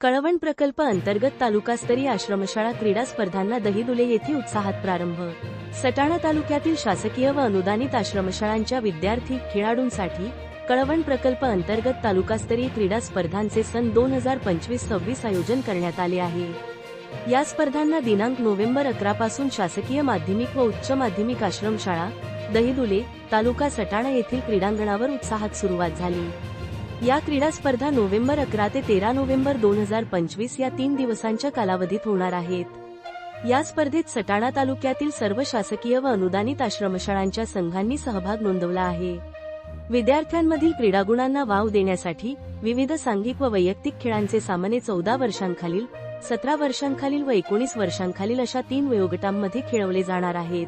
कळवण प्रकल्प अंतर्गत तालुकास्तरीय आश्रमशाळा क्रीडा स्पर्धांना दहीदुले येथे उत्साहात प्रारंभ. सटाणा तालुक्यातील शासकीय व अनुदानित आश्रमशाळांच्या विद्यार्थी खेळाडूंसाठी कळवण प्रकल्प अंतर्गत तालुकास्तरीय क्रीडा स्पर्धांचे सन दोन हजार पंचवीस सव्वीस आयोजन करण्यात आले आहे. या स्पर्धांना दिनांक नोव्हेंबर अकरा पासून शासकीय माध्यमिक व उच्च माध्यमिक आश्रमशाळा दहीदुले तालुका सटाणा येथील क्रीडांगणावर उत्साहात सुरुवात झाली. या क्रीडा स्पर्धा नोव्हेंबर अकरा ते तेरा नोव्हेंबर दोन हजार पंचवीस या तीन दिवसांच्या कालावधीत होणार आहेत. या स्पर्धेत सटाणा तालुक्यातील सर्व शासकीय व अनुदानित आश्रमशाळांच्या संघांनी सहभाग नोंदवला आहे. विद्यार्थ्यांमधील क्रीडागुणांना वाव देण्यासाठी विविध सांघिक व वैयक्तिक खेळांचे सामने चौदा वर्षांखालील सतरा वर्षांखालील व एकोणीस वर्षांखालील अशा तीन वयोगटांमध्ये खेळवले जाणार आहेत.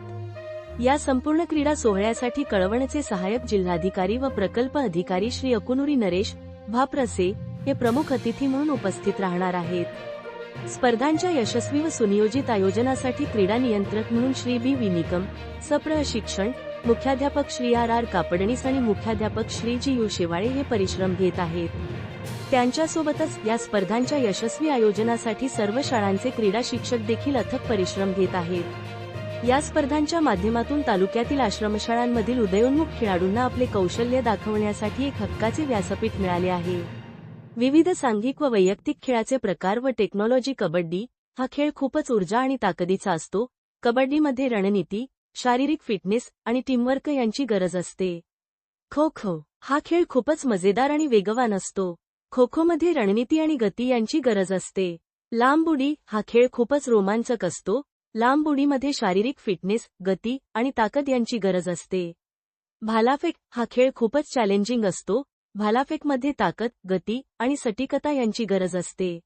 या संपूर्ण क्रीडा सोहळ्यासाठी कळवणचे सहाय्यक जिल्हाधिकारी व प्रकल्प अधिकारी श्री अकुनुरी नरेश भाप्रसे हे प्रमुख अतिथी म्हणून उपस्थित राहणार आहेत. स्पर्धांच्या यशस्वी व सुनियोजित आयोजनासाठी क्रीडा नियंत्रक म्हणून श्री बी विनिकम सप्रशिक्षण मुख्याध्यापक श्री आर आर कापडणीस आणि मुख्याध्यापक श्री जी यू शेवाळे हे परिश्रम घेत आहेत. त्यांच्यासोबतच या स्पर्धांच्या यशस्वी आयोजनासाठी सर्व शाळांचे क्रीडा शिक्षक देखील अथक परिश्रम घेत आहेत. या स्पर्धांच्या माध्यमातून तालुक्यातील आश्रमशाळांमधील उदयोन्मुख खेळाडूंना आपले कौशल्य दाखवण्यासाठी एक हक्काचे व्यासपीठ मिळाले आहे. विविध सांघिक व वैयक्तिक खेळाचे प्रकार व टेक्नॉलॉजी कबड्डी हा खेळ खूपच ऊर्जा आणि ताकदीचा असतो. कबड्डीमध्ये रणनीती शारीरिक फिटनेस आणि टीमवर्क यांची गरज असते. खो खो हा खेळ खूपच मजेदार आणि वेगवान असतो. खो खोमध्ये रणनीती आणि गती यांची गरज असते. लांब उडी हा खेळ खूपच रोमांचक असतो. लांब उडीमध्ये शारीरिक फिटनेस गती आणि ताकद यांची गरज असते. भालाफेक हा खेळ खूपच चॅलेंजिंग असतो. भालाफेकमध्ये ताकद गती आणि सटीकता यांची गरज असते.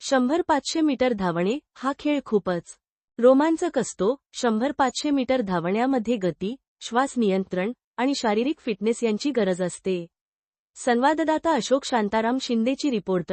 शंभर पाचशे मीटर धावणे हा खेळ खूपच रोमांचक असतो. शंभर पाचशे मीटर धावण्यामध्ये गती श्वास नियंत्रण आणि शारीरिक फिटनेस यांची गरज असते. संवाददाता अशोक शांताराम शिंदेची रिपोर्ट